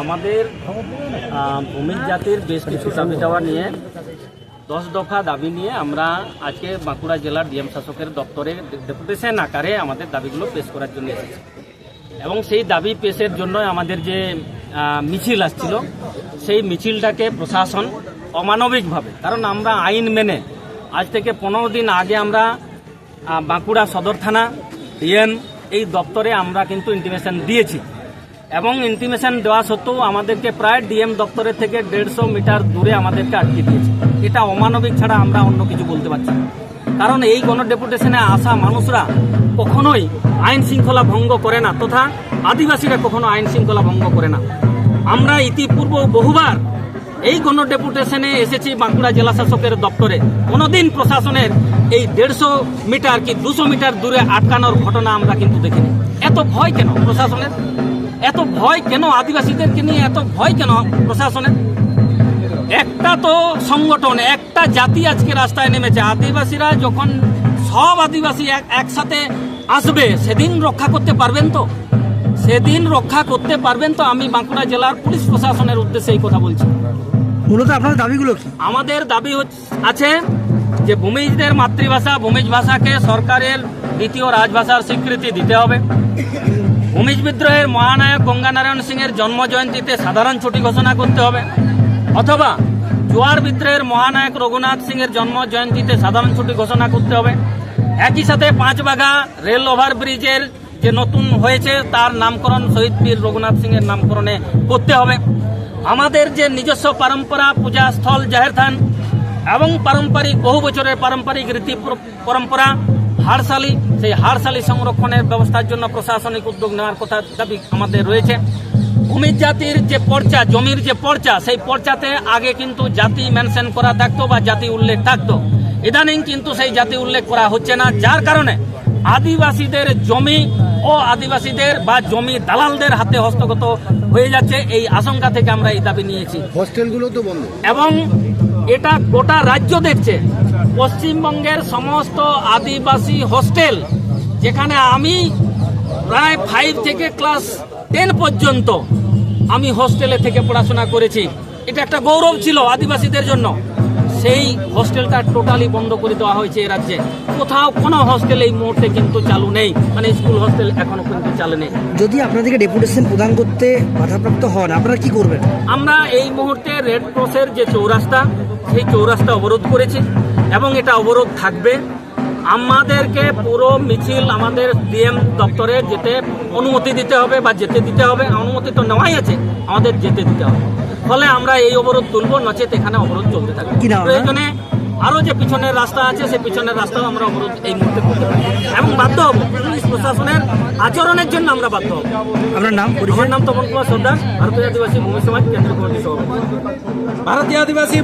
আমাদের ভূমির জাতির বেশ কিছু দাবি দেওয়া নিয়ে, দশ দফা দাবি নিয়ে আমরা আজকে বাঁকুড়া জেলার ডিএম শাসকের দপ্তরে ডেপুটেশন আকারে আমাদের দাবিগুলো পেশ করার জন্য এসেছি। এবং সেই দাবি পেশের জন্য আমাদের যে মিছিল আসছিল, সেই মিছিলটাকে প্রশাসন অমানবিকভাবে, কারণ আমরা আইন মেনে আজ থেকে পনেরো দিন আগে আমরা বাঁকুড়া সদর থানা, ডিএম এই দপ্তরে আমরা কিন্তু ইন্টিমেশন দিয়েছি। এবং ইন্টিমেশন দেওয়া সত্ত্বেও আমাদেরকে প্রায় ডিএম দপ্তরের থেকে দেড়শো মিটার দূরে আমাদেরকে আটকে দিয়েছে। এটা অমানবিক ছাড়া আমরা অন্য কিছু বলতে পারছি না। কারণ এই গণ ডেপুটেশনে আসা মানুষরা কখনোই আইন শৃঙ্খলা ভঙ্গ করে না, তথা আদিবাসীরা কখনো আইন শৃঙ্খলা ভঙ্গ করে না। আমরা ইতিপূর্ব বহুবার এই গণ ডেপুটেশনে এসেছি বাঁকুড়া জেলা শাসকের দপ্তরে। কোনোদিন প্রশাসনের এই দেড়শো মিটার কি দুশো মিটার দূরে আটকানোর ঘটনা আমরা কিন্তু দেখিনি। এত ভয় কেন প্রশাসনের? এত ভয় কেন আদিবাসীদেরকে নিয়ে? এত ভয় কেন প্রশাসনের একটা তো সংগঠন একটা জাতি আজকে রাস্তায় নেমেছে। আদিবাসীরা যখন সব আদিবাসী এক একসাথে আসবে সেদিন রক্ষা করতে পারবেন তো? সেদিন রক্ষা করতে পারবেন তো? আমি বাঁকুড়া জেলার পুলিশ প্রশাসনের উদ্দেশ্যে এই কথা বলছি। মূলত আপনার দাবিগুলো কি? আমাদের দাবি আছে যে ভূমিজদের মাতৃভাষা ভূমিজ ভাষাকে সরকারের দ্বিতীয় রাজভাষার স্বীকৃতি দিতে হবে। ভূমিজ বিদ্রোহের মহানায়ক গঙ্গানারায়ণ সিংয়ের জন্ম জয়ন্তীতে সাধারণ ছুটি ঘোষণা করতে হবে। অথবা জোয়ার বিদ্রোহের মহানায়ক রঘুনাথ সিংয়ের জন্ম জয়ন্তীতে সাধারণ ছুটি ঘোষণা করতে হবে। একই সাথে পাঁচবাঘা রেল ওভারব্রিজের যে নতুন হয়েছে, তার নামকরণ শহীদ বীর রঘুনাথ সিংয়ের নামকরণে করতে হবে। আমাদের যে নিজস্ব পরম্পরা পূজাস্থল জাহের থান এবং পারম্পরিক বহু বছরের পারম্পরিক রীতি পরম্পরা হাড়শালি সেই হাড়শালি সংরক্ষণের ব্যবস্থার জন্য প্রশাসনিক উদ্যোগ নেওয়ার কথা দাবি আমাদের রয়েছে। ভূমির জাতির যে পর্চা জমির যে পর্চা সেই পর্চাতে আগে কিন্তু জাতি মেনশন করা থাকতো বা জাতি উল্লেখ থাকতো। ইদানিং কিন্তু সেই জাতি উল্লেখ করা হচ্ছে না যার কারণে আদিবাসীদের জমি ও আদিবাসীদের বা জমি দালালদের হাতে হস্তগত হয়ে যাচ্ছে এই আশঙ্কা থেকে আমরা এই দাবি নিয়েছি। হস্টেলগুলো তো বন্ধ। এবং এটা গোটা রাজ্য দেখছে। পশ্চিমবঙ্গের সমস্ত আদিবাসী হোস্টেল যেখানে আমি প্রায় ফাইভ থেকে ক্লাস টেন পর্যন্ত আমি হোস্টেলে থেকে পড়াশোনা করেছি। এটা একটা গৌরব ছিল আদিবাসীদের জন্য। সেই হোস্টেলটা টোটালি বন্ধ করে দেওয়া হয়েছে এ রাজ্যে। কোথাও কোনো হোস্টেল এই মুহূর্তে কিন্তু চালু নেই। মানে স্কুল হোস্টেল এখনও কিন্তু চালু নেই। যদি আপনাদেরকে ডেপুটেশন প্রদান করতে বাধাপ্রাপ্ত হন আপনারা কি করবেন? আমরা এই মুহূর্তে রেড ক্রসের যে চৌরাস্তা সেই চৌরাস্তা অবরোধ করেছি। এবং এটা অবরোধ থাকবে। আমাদেরকে পুরো মিছিল আমাদের ডিএম দপ্তরে যেতে অনুমতি দিতে হবে বা যেতে দিতে হবে। অনুমতি তো নেওয়াই আছে আমাদের যেতে দিতে হবে। ফলে আমরা এই অবরোধ তুলবো নচেত এখানে অবরোধ চলতে থাকবে। প্রয়োজনে আরও যে পিছনের রাস্তা আছে সেই পিছনের রাস্তাও আমরা অবরোধ এই মুহূর্তে করতে পারি। এবং বাধ্য হব পুলিশ প্রশাসনের আচরণের জন্য আমরা বাধ্য হব। আপনার নাম আমার নাম তপন কুমার সর্দার ভারতীয় আদিবাসী ভূমি সমাজ কেন্দ্রীয় কমিটির সভাপতি। ভারতীয় আদিবাসী